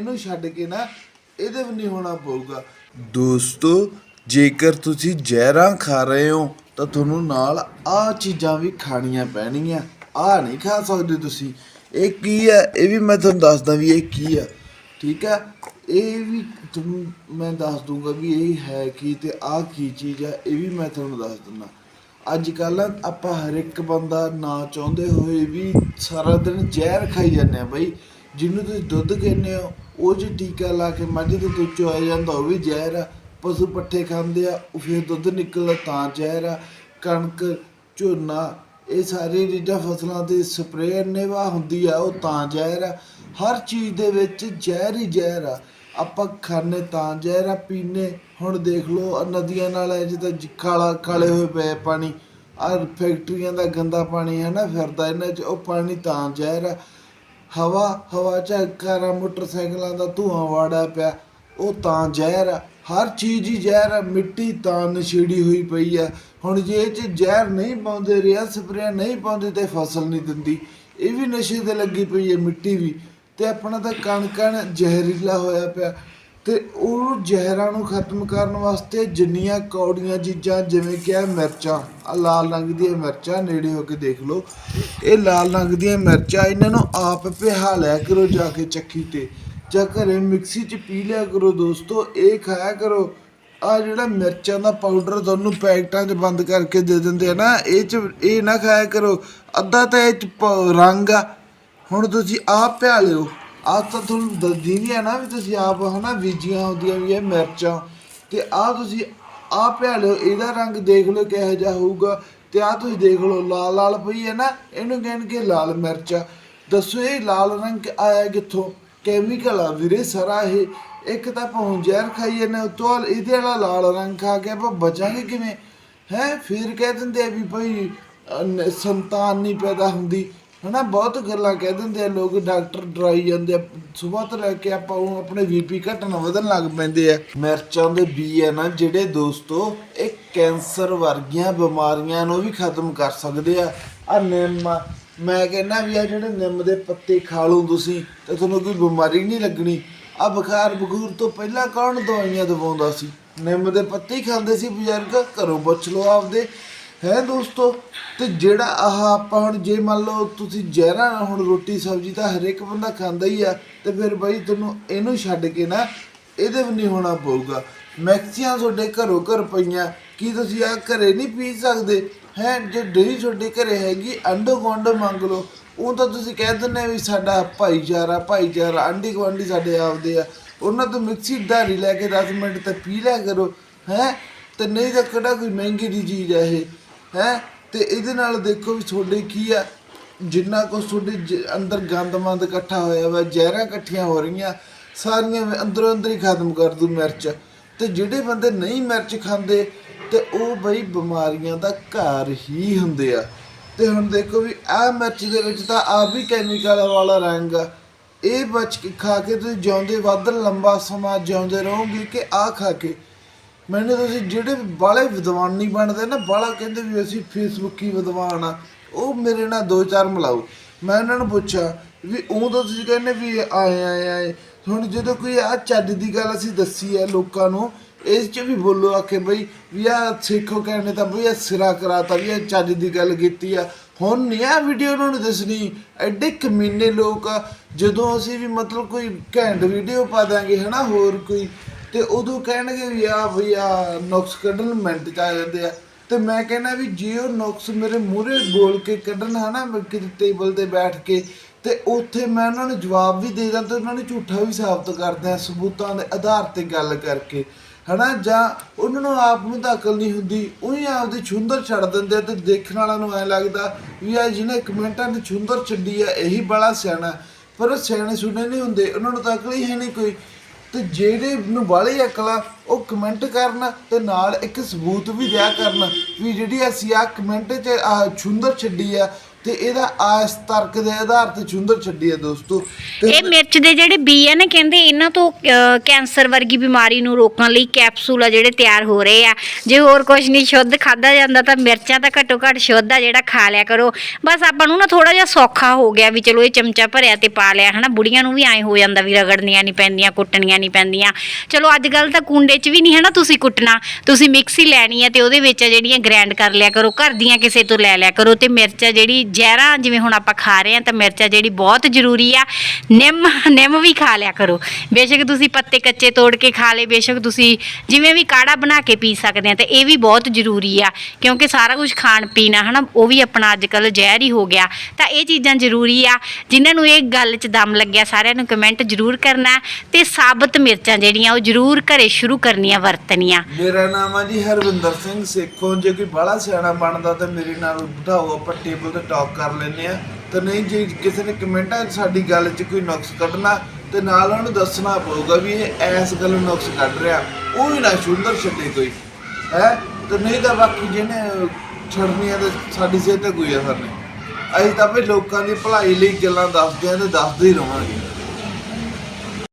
ਇਹਨੂੰ ਛੱਡ ਕੇ ਨਾ, ਇਹਦੇ ਵੀ ਨਹੀਂ ਹੋਣਾ ਪਊਗਾ। ਦੋਸਤੋ, ਜੇਕਰ ਤੁਸੀਂ ਜ਼ਹਿਰਾਂ ਖਾ ਰਹੇ ਹੋ, ਤਾਂ ਤੁਹਾਨੂੰ ਨਾਲ ਆ ਚੀਜ਼ਾਂ ਵੀ ਖਾਣੀਆਂ ਪੈਣਗੀਆਂ। ਆ ਨਹੀਂ ਖਾ ਸਕਦੇ ਤੁਸੀਂ। ਇਹ ਕੀ ਹੈ? ਇਹ ਵੀ ਮੈਂ ਤੁਹਾਨੂੰ ਦੱਸਦਾ ਵੀ ਇਹ ਕੀ ਹੈ। ਠੀਕ ਹੈ? ਇਹ ਵੀ ਤੁਹਾਨੂੰ ਮੈਂ ਦੱਸ ਦੂੰਗਾ ਵੀ ਇਹ ਹੈ ਕੀ ਤੇ ਆ ਕੀ ਚੀਜ਼ ਹੈ, ਇਹ ਵੀ ਮੈਂ ਤੁਹਾਨੂੰ ਦੱਸ ਦਿੰਦਾ। ਅੱਜ ਕੱਲ ਆਪਾਂ ਹਰ ਇੱਕ ਬੰਦਾ ਨਾ ਚਾਹੁੰਦੇ ਹੋਏ ਵੀ ਸਾਰਾ ਦਿਨ ਜ਼ਹਿਰ ਖਾਈ ਜਾਂਦੇ ਆ ਬਈ। ਜਿਹਨੂੰ ਤੁਸੀਂ ਦੁੱਧ ਕਹਿੰਦੇ ਹੋ, ਉਹ ਜੇ ਟੀਕਾ ਲਾ ਕੇ ਮੱਝ ਦੇ ਦੁੱਧ ਚੋਂ ਆ ਜਾਂਦਾ, ਉਹ ਵੀ ਜ਼ਹਿਰ ਆ। ਪਸ਼ੂ ਪੱਠੇ ਖਾਂਦੇ ਆ, ਉਹ ਫਿਰ ਦੁੱਧ ਨਿਕਲਦਾ ਤਾਂ ਜ਼ਹਿਰ ਆ। ਕਣਕ, ਝੋਨਾ, ਇਹ ਸਾਰੀ ਚੀਜ਼ਾਂ ਫਸਲਾਂ ਤੇ ਸਪਰੇਅ ਨਿਵਾ ਹੁੰਦੀ ਆ, ਉਹ ਤਾਂ ਜ਼ਹਿਰ ਆ। ਹਰ ਚੀਜ਼ ਦੇ ਵਿੱਚ ਜ਼ਹਿਰ ਹੀ ਜ਼ਹਿਰ ਆ। ਆਪਾਂ ਖਾਣੇ ਤਾਂ ਜ਼ਹਿਰ ਆ ਪੀਨੇ ਹੁਣ ਦੇਖ ਲਓ ਨਦੀਆਂ ਨਾਲ ਇਹ ਜਿੱਦਾਂ ਕਾਲਾ, ਕਾਲੇ ਹੋਏ ਪਏ ਪਾਣੀ। ਆ ਫੈਕਟਰੀਆਂ ਦਾ ਗੰਦਾ ਪਾਣੀ ਹੈ ਨਾ ਫਿਰਦਾ ਇਹਨਾਂ 'ਚ, ਉਹ ਪਾਣੀ ਤਾਂ ਜ਼ਹਿਰ ਆ। ਹਵਾ ਹਵਾ ਚ ਮੋਟਰਸਾਈਕਲਾਂ ਦਾ ਧੂਆਂ ਵਾੜਾ ਪਿਆ। ਉਹ ਤਾਂ ਜ਼ਹਿਰ ਆ। ਹਰ ਚੀਜ਼ ਹੀ ਜ਼ਹਿਰ ਆ। ਮਿੱਟੀ ਤਾਂ ਨਸ਼ੇੜੀ ਹੋਈ ਪਈ ਆ। ਹੁਣ ਜੇ ਇਹ ਚ ਜ਼ਹਿਰ ਨਹੀਂ ਪਾਉਂਦੇ, ਰਿਆ ਸਪਰੇਅ ਨਹੀਂ ਪਾਉਂਦੇ ਤੇ ਫਸਲ ਨਹੀਂ ਦਿੰਦੀ। ਇਹ ਵੀ ਨਸ਼ੇ ਤੇ ਲੱਗੀ ਪਈ ਹੈ ਮਿੱਟੀ ਵੀ। ਤੇ ਆਪਣਾ ਤਾਂ ਕਣ ਜ਼ਹਿਰੀਲਾ ਹੋਇਆ ਪਿਆ। ਤੇ ਉਹ ਜ਼ਹਿਰਾਂ ਨੂੰ ਖਤਮ ਕਰਨ ਵਾਸਤੇ ਜਿੰਨੀਆਂ ਕੌੜੀਆਂ ਚੀਜ਼ਾਂ, ਜਿਵੇਂ ਕਿ ਆ ਮਿਰਚਾਂ ਆ ਲਾਲ ਰੰਗ ਦੀਆਂ ਮਿਰਚਾਂ ਨੇੜੇ ਹੋ ਕੇ ਦੇਖ ਲਓ। ਇਹ ਲਾਲ ਰੰਗ ਦੀਆਂ ਮਿਰਚਾਂ ਇਹਨਾਂ ਨੂੰ ਆਪ ਪਿਹਾ ਲਿਆ ਕਰੋ ਜਾ ਕੇ ਚੱਕੀ ਤੇ। ਜਾਂ ਘਰੇ ਮਿਕਸੀ 'ਚ ਪੀ ਲਿਆ ਕਰੋ ਦੋਸਤੋ, ਇਹ ਖਾਇਆ ਕਰੋ। ਆ ਜਿਹੜਾ ਮਿਰਚਾਂ ਦਾ ਪਾਊਡਰ ਤੁਹਾਨੂੰ ਪੈਕਟਾਂ 'ਚ ਬੰਦ ਕਰਕੇ ਦੇ ਦਿੰਦੇ ਆ ਨਾ, ਇਹ 'ਚ ਇਹ ਨਾ ਖਾਇਆ ਕਰੋ। ਅੱਧਾ ਤਾਂ ਇਹ 'ਚ ਪ- ਰੰਗ ਆ। ਹੁਣ ਤੁਸੀਂ ਆਪ ਪਿਆ ਲਿਓ। ਆਹ ਤਾਂ ਤੁਹਾਨੂੰ ਦੱਸਦੀ ਨਹੀਂ ਆ ਨਾ ਵੀ ਤੁਸੀਂ ਆਪ ਹਨਾ ਬੀਜੀਆਂ ਹੁੰਦੀਆਂ ਵੀ ਇਹ ਮਿਰਚਾਂ। ਤੇ ਆਹ ਤੁਸੀਂ ਆਪ ਪਿਆ ਲਓ, ਇਹਦਾ ਰੰਗ ਦੇਖ ਲਓ ਕਿਹੋ ਜਿਹਾ ਹੋਊਗਾ। ਤੇ ਆ ਤੁਸੀਂ ਦੇਖ ਲਓ, ਲਾਲ ਲਾਲ ਪਈ ਹੈ ਨਾ, ਇਹਨੂੰ ਕਹਿਣਗੇ ਲਾਲ ਮਿਰਚ। ਦੱਸੋ ਇਹ ਲਾਲ ਰੰਗ ਆਇਆ ਕਿੱਥੋਂ? ਕੈਮੀਕਲ ਆ ਵੀਰੇ, ਸਾਰਾ ਇਹ। ਇੱਕ ਤਾਂ ਆਪਾਂ ਜ਼ਹਿਰ ਖਾਈਏ ਨਾ ਉਤੋਂ ਇਹਦੇ ਵਾਲਾ ਲਾਲ ਰੰਗ ਖਾ ਕੇ ਆਪਾਂ ਬਚਾਂਗੇ ਕਿਵੇਂ? ਹੈ, ਫਿਰ ਕਹਿ ਦਿੰਦੇ ਆ ਵੀ ਭਾਈ ਸੰਤਾਨ ਨਹੀਂ ਪੈਦਾ ਹੁੰਦੀ। ਹਨਾ, ਬਹੁਤ ਗੱਲਾਂ ਕਹਿ ਦਿੰਦੇ ਆ ਲੋਕ, ਡਾਕਟਰ ਡਰਾਈ ਜਾਂਦੇ ਆ। ਸਵੇਰ ਤੋਂ ਲੈ ਕੇ ਆਪਾਂ ਉਹ ਆਪਣੇ ਬੀਪੀ ਘਟਣ ਵਧਣ ਲੱਗ ਪੈਂਦੇ ਆ। ਮਿਰਚਾਂ ਦੇ ਬੀ ਆ ਨਾ, ਜਿਹੜੇ ਦੋਸਤੋ, ਇਹ ਕੈਂਸਰ ਵਰਗੀਆਂ ਬਿਮਾਰੀਆਂ ਨੂੰ ਵੀ ਖਤਮ ਕਰ ਸਕਦੇ ਆ। ਆ ਨਿੰਮ ਮੈਂ ਕਹਿੰਦਾ ਵੀ ਆ ਜਿਹੜੇ ਨਿੰਮ ਦੇ ਪੱਤੇ ਖਾ ਲਓ ਤੁਸੀਂ, ਤੇ ਤੁਹਾਨੂੰ ਕੋਈ ਬਿਮਾਰੀ ਨਹੀਂ ਲੱਗਣੀ। ਆ ਬੁਖਾਰ ਬਖੂਰ ਤੋਂ ਪਹਿਲਾਂ ਕੌਣ ਦਵਾਈਆਂ ਦਵਾਉਂਦਾ ਸੀ? ਨਿੰਮ ਦੇ ਪੱਤੇ ਹੀ ਖਾਂਦੇ ਸੀ ਬਜ਼ੁਰਗ, ਘਰੋਂ ਪੁੱਛ ਲਓ ਆਪਦੇ। ਹੈ ਦੋਸਤੋ? ਤੇ ਜਿਹੜਾ ਆਹ ਆਪਾਂ ਹੁਣ ਜੇ ਮੰਨ ਲਓ ਤੁਸੀਂ ਜ਼ਹਿਰਾਂ ਨਾਲ ਹੁਣ ਰੋਟੀ, ਸਬਜ਼ੀ ਤਾਂ ਹਰੇਕ ਬੰਦਾ ਖਾਂਦਾ ਹੀ ਆ, ਤੇ ਫਿਰ ਬਾਈ ਤੁਹਾਨੂੰ ਇਹਨੂੰ ਛੱਡ ਕੇ ਨਾ ਇਹਦੇ ਵੀ ਨਹੀਂ ਹੋਣਾ ਪਊਗਾ। ਮੈਕਸੀਆਂ ਤੁਹਾਡੇ ਘਰੋਂ ਘਰ ਪਈਆਂ, ਕੀ ਤੁਸੀਂ ਆ ਘਰੇ ਨਹੀਂ ਪੀ ਸਕਦੇ? ਹੈ, ਜੇ ਡੇਰੀ ਤੁਹਾਡੇ ਘਰੇ ਹੈਗੀ, ਅੰਡੋ ਗੁਆਂਢੋ ਮੰਗ ਲਓ। ਉਹ ਤਾਂ ਤੁਸੀਂ ਕਹਿ ਦਿੰਦੇ ਵੀ ਸਾਡਾ ਭਾਈਚਾਰਾ ਭਾਈਚਾਰਾ, ਆਂਢੀ ਗੁਆਂਢੀ ਸਾਡੇ ਆਪਦੇ ਆ। ਉਹਨਾਂ ਤੋਂ ਮਿਕਸੀ ਧਾਰੀ ਲੈ ਕੇ 10 ਮਿੰਟ ਤੇ ਪੀ ਲਿਆ ਕਰੋ। ਹੈ? ਤੇ ਨਹੀਂ ਤਾਂ ਕਿਹੜਾ ਕੋਈ ਮਹਿੰਗੀ ਦੀ ਚੀਜ਼ ਹੈ ਇਹ। ਹੈ ਤੇ ਇਹਦੇ ਨਾਲ ਦੇਖੋ ਵੀ ਤੁਹਾਡੇ ਕੀ ਆ, ਜਿੰਨਾ ਕੁ ਤੁਹਾਡੇ ਜ- ਅੰਦਰ ਗੰਦਮੰਦ ਇਕੱਠਾ ਹੋਇਆ ਵਾ, ਜ਼ਹਿਰਾਂ ਇਕੱਠੀਆਂ ਹੋ ਰਹੀਆਂ, ਸਾਰੀਆਂ ਅੰਦਰੋਂ ਅੰਦਰ ਹੀ ਖਤਮ ਕਰ ਦੂ ਮਿਰਚ। ਤੇ ਜਿਹੜੇ ਬੰਦੇ ਨਹੀਂ ਮਿਰਚ ਖਾਂਦੇ, ਤੇ ਉਹ ਬਈ ਬਿਮਾਰੀਆਂ ਦਾ ਘਰ ਹੀ ਹੁੰਦੇ ਆ। ਤੇ ਹੁਣ ਦੇਖੋ ਵੀ ਆਹ ਮਿਰਚ ਦੇ ਵਿੱਚ ਤਾਂ ਆ ਵੀ ਕੈਮੀਕਲ ਵਾਲਾ ਰੰਗ ਆ। ਇਹ ਬਚ ਕੇ ਖਾ ਕੇ ਤੁਸੀਂ ਜਿਉਂਦੇ ਵੱਧ, ਲੰਬਾ ਸਮਾਂ ਜਿਉਂਦੇ ਰਹੋਗੇ ਕਿ ਆ ਖਾ ਕੇ? ਮੈਨੂੰ ਤੁਸੀਂ ਜਿਹੜੇ ਬਾਲੇ ਵਿਦਵਾਨੀ ਬਣਦੇ ਨਾ ਬਾਲਾ ਕਹਿੰਦੇ ਵੀ ਅਸੀਂ ਫੇਸਬੁੱਕੀ ਵਿਦਵਾਨ ਆ। ਉਹ ਮੇਰੇ ਨਾਲ ਦੋ ਚਾਰ ਮਿਲਾਓ। ਮੈਂ ਉਹਨਾਂ ਨੂੰ ਪੁੱਛਿਆ ਵੀ ਉਹ ਤਾਂ ਤੁਸੀਂ ਕਹਿੰਦੇ ਵੀ ਆਏ ਆਏ ਆਏ। ਹੁਣ ਜਦੋਂ ਕੋਈ ਆ ਚੱਜ ਦੀ ਗੱਲ ਅਸੀਂ ਦੱਸੀ ਹੈ ਲੋਕਾਂ ਨੂੰ, ਇਸ ਚ ਵੀ ਬੋਲੋ ਆਖੇ ਬਈ, ਵੀ ਆ ਸਿੱਖੋ ਕਹਿੰਦੇ ਤਾਂ ਬਈ ਆ ਸਿਰਾ ਕਰਾਤਾ ਵੀ ਆ ਚੱਜ ਦੀ ਗੱਲ ਕੀਤੀ ਆ। ਹੁਣ ਨਹੀਂ ਆ ਵੀਡੀਓ ਉਹਨਾਂ ਨੂੰ ਦੱਸਣੀ। ਐਡੇ ਕਮੀਨੇ ਲੋਕ ਆ। ਜਦੋਂ ਅਸੀਂ ਵੀ ਮਤਲਬ ਕੋਈ ਘੈਂਟ ਵੀਡੀਓ ਪਾ ਦਾਂਗੇ ਹਨਾ, ਹੋਰ ਕੋਈ ਤੇ ਉਦੋਂ ਕਹਿਣਗੇ ਵੀ ਆ ਵੀ ਆ ਨੁਕਸ ਕੱਢਣ ਮਿੰਟ ਚ ਆ ਜਾਂਦੇ ਆ। ਤੇ ਮੈਂ ਕਹਿੰਦਾ ਵੀ ਜੇ ਉਹ ਨੁਕਸ ਮੇਰੇ ਮੂਹਰੇ ਬੋਲ ਕੇ ਕੱਢਣ ਹਨਾ ਮੈਂ ਕਿਤੇ ਟੇਬਲ ਤੇ ਬੈਠ ਕੇ, ਤੇ ਉੱਥੇ ਮੈਂ ਉਹਨਾਂ ਨੂੰ ਜਵਾਬ ਵੀ ਦੇ ਦਾਂ ਤੇ ਉਹਨਾਂ ਨੂੰ ਝੂਠਾ ਵੀ ਸਾਬਤ ਕਰਦਾ ਸਬੂਤਾਂ ਦੇ ਆਧਾਰ ਤੇ ਗੱਲ ਕਰਕੇ। ਹਨਾ, ਜਾਂ ਉਹਨਾਂ ਨੂੰ ਆਪ ਨੂੰ ਤਾਂ ਅਕਲ ਨਹੀਂ ਹੁੰਦੀ, ਉਹੀ ਆਪਦੀ ਛੁੰਦਰ ਛੱਡ ਦਿੰਦੇ ਆ ਤੇ ਦੇਖਣ ਵਾਲਿਆਂ ਨੂੰ ਐ ਲੱਗਦਾ ਵੀ ਆ ਜਿਹਨੇ ਕਮੈਂਟਾਂ ਤੇ ਛੁੰਦਰ ਛੱਡੀ ਆ, ਇਹੀ ਬੜਾ ਸਿਆਣਾ। ਪਰ ਉਹ ਸਿਆਣੇ ਸੁਣੇ ਨਹੀਂ ਹੁੰਦੇ, ਉਹਨਾਂ ਨੂੰ ਤਾਂ ਅਕਲ ਹੀ ਹੈ ਨਹੀਂ ਕੋਈ। ਤੇ ਜਿਹੜੇ ਨੂੰ ਬਾਹਲੀ ਅਕਲਾ ਉਹ ਕਮੈਂਟ ਕਰਨ ਤੇ ਨਾਲ ਇੱਕ ਸਬੂਤ ਵੀ ਦਿਆ ਕਰਨ ਵੀ ਜਿਹੜੀ ਅਸੀਂ ਆ ਕਮੈਂਟ 'ਚ ਆ ਛੁੰਦਰ ਛੱਡੀ ਆ ਤੇ ਇਹਦਾ ਆਸ ਤਰਕ ਦੇ ਆਧਾਰ ਤੇ ਚੁੰਦਰ ਛੱਡੀ ਹੈ ਦੋਸਤੋ। ਤੇ ਇਹ ਮਿਰਚ ਦੇ ਜਿਹੜੇ ਬੀ ਆ ਨਾ ਕਹਿੰਦੇ ਇਹਨਾਂ ਤੋਂ ਅਹ, ਕੈਂਸਰ ਵਰਗੀ ਬਿਮਾਰੀ ਨੂੰ ਰੋਕਣ ਲਈ ਕੈਪਸੂਲ ਆ ਜਿਹੜੇ ਤਿਆਰ ਹੋ ਰਹੇ ਆ। ਜੇ ਹੋਰ ਕੁਝ ਨਹੀਂ ਸ਼ੁੱਧ ਖਾਦਾ ਜਾਂਦਾ ਤਾਂ ਮਿਰਚਾਂ ਤਾਂ ਘੱਟੋ ਘੱਟ ਸ਼ੁੱਧ ਆ ਜਿਹੜਾ ਖਾ ਲਿਆ ਕਰੋ। ਬਸ ਆਪਾਂ ਨੂੰ ਨਾ ਥੋੜਾ ਜਿਹਾ ਸੌਖਾ ਹੋ ਗਿਆ ਵੀ ਚਲੋ ਇਹ ਚਮਚਾ ਭਰਿਆ ਤੇ ਪਾ ਲਿਆ ਹਨਾ? ਬੁੜੀਆਂ ਨੂੰ ਵੀ ਐਂ ਹੋ ਜਾਂਦਾ ਵੀ ਰਗੜਨੀਆਂ ਨਹੀਂ ਪੈਂਦੀਆਂ ਕੁੱਟਣੀਆਂ ਨਹੀਂ ਪੈਂਦੀਆਂ। ਚਲੋ ਅੱਜ ਕੱਲ ਤਾਂ ਕੁੰਡੇ 'ਚ ਵੀ ਨਹੀਂ ਹਨਾ ਤੁਸੀਂ ਕੁੱਟਣਾ। ਤੁਸੀਂ ਮਿਕਸੀ ਲੈਣੀ ਹੈ ਤੇ ਉਹਦੇ ਵਿੱਚ ਜਿਹੜੀਆਂ ਗ੍ਰੈਂਡ ਕਰ ਲਿਆ ਕਰੋ ਘਰ ਦੀਆਂ ਕਿਸੇ ਤੋਂ ਲੈ ਲਿਆ ਕਰੋ ਤੇ ਮਿਰਚ ਆ ਜਿਹੜੀ ਜ਼ਹਿਰਾਂ ਜਿਵੇਂ ਹੁਣ ਆਪਾਂ ਖਾ ਰਹੇ ਆ ਤਾਂ ਮਿਰਚਾਂ ਜਿਹੜੀ ਬਹੁਤ ਜ਼ਰੂਰੀ ਆ, ਨਿੰਮ ਨਿੰਮ ਵੀ ਖਾ ਲਿਆ ਕਰੋ। ਬੇਸ਼ੱਕ ਤੁਸੀਂ ਪੱਤੇ ਕੱਚੇ ਤੋੜ ਕੇ ਖਾ ਲੇ ਬੇਸ਼ੱਕ ਤੁਸੀਂ ਜਿਵੇਂ ਵੀ ਕਾੜਾ ਬਣਾ ਕੇ ਪੀ ਸਕਦੇ ਆ ਤੇ ਇਹ ਵੀ ਬਹੁਤ ਜ਼ਰੂਰੀ ਆ, ਕਿਉਂਕਿ ਸਾਰਾ ਕੁਝ ਖਾਣ ਪੀਣਾ ਹਨਾ, ਉਹ ਵੀ ਆਪਣਾ ਅੱਜ ਕੱਲ ਜ਼ਹਿਰ ਹੀ ਹੋ ਗਿਆ। ਤਾਂ ਇਹ ਚੀਜ਼ਾਂ ਜ਼ਰੂਰੀ ਆ। ਜਿਨ੍ਹਾਂ ਨੂੰ ਇਹ ਗੱਲ 'ਚ ਦਮ ਲੱਗਿਆ, ਸਾਰਿਆਂ ਨੂੰ ਕਮੈਂਟ ਜ਼ਰੂਰ ਕਰਨਾ ਤੇ ਸਾਬਤ ਮਿਰਚਾਂ ਜਿਹੜੀਆਂ, ਉਹ ਜ਼ਰੂਰ ਘਰੇ ਸ਼ੁਰੂ ਕਰਨੀਆਂ, ਵਰਤਣੀਆਂ। ਮੇਰਾ ਨਾਮ ਆ ਜੀ ਹਰਵਿੰਦਰ ਸਿੰਘ ਸੇਖੋਂ, ਜੇ ਕੋਈ ਬੜਾ ਸਿਆਣਾ ਬਣਦਾ ਤਾਂ ਮੇਰੇ ਨਾਲ ਬਿਠਾਓ, ਆਪਾਂ ਟੇਬਲ ਤੇ ਟਾਕ ਕਰ ਲੈਂਦੇ ਆ। ਤੇ ਨਹੀਂ ਜੇ ਕਿਸੇ ਨੇ ਕਮੈਂਟਾਂ 'ਚ ਸਾਡੀ ਗੱਲ 'ਚ ਕੋਈ ਨੁਕਸ ਕੱਢਣਾ, ਤੇ ਨਾਲ ਉਹਨੂੰ ਦੱਸਣਾ ਪਊਗਾ ਵੀ ਇਹ ਐਸ ਗੱਲ ਨੂੰ ਨੁਕਸ ਕੱਢ ਰਿਹਾ। ਉਹ ਵੀ ਨਾ ਸੁੰਦਰ ਛੱਡੇ ਕੋਈ। ਹੈ? ਤੇ ਨਹੀਂ ਤਾਂ ਬਾਕੀ ਜਿਹਨੇ ਛੜਨੀਆਂ ਤੇ ਸਾਡੀ ਸਿਹਤ ਤੇ ਕੋਈ ਅਸਰ ਨਹੀਂ। ਅਸੀਂ ਤਾਂ ਵੀ ਲੋਕਾਂ ਦੀ ਭਲਾਈ ਲਈ ਗੱਲਾਂ ਦੱਸਦੇ ਆ ਤੇ ਦੱਸਦੇ ਹੀ ਰਵਾਂਗੇ।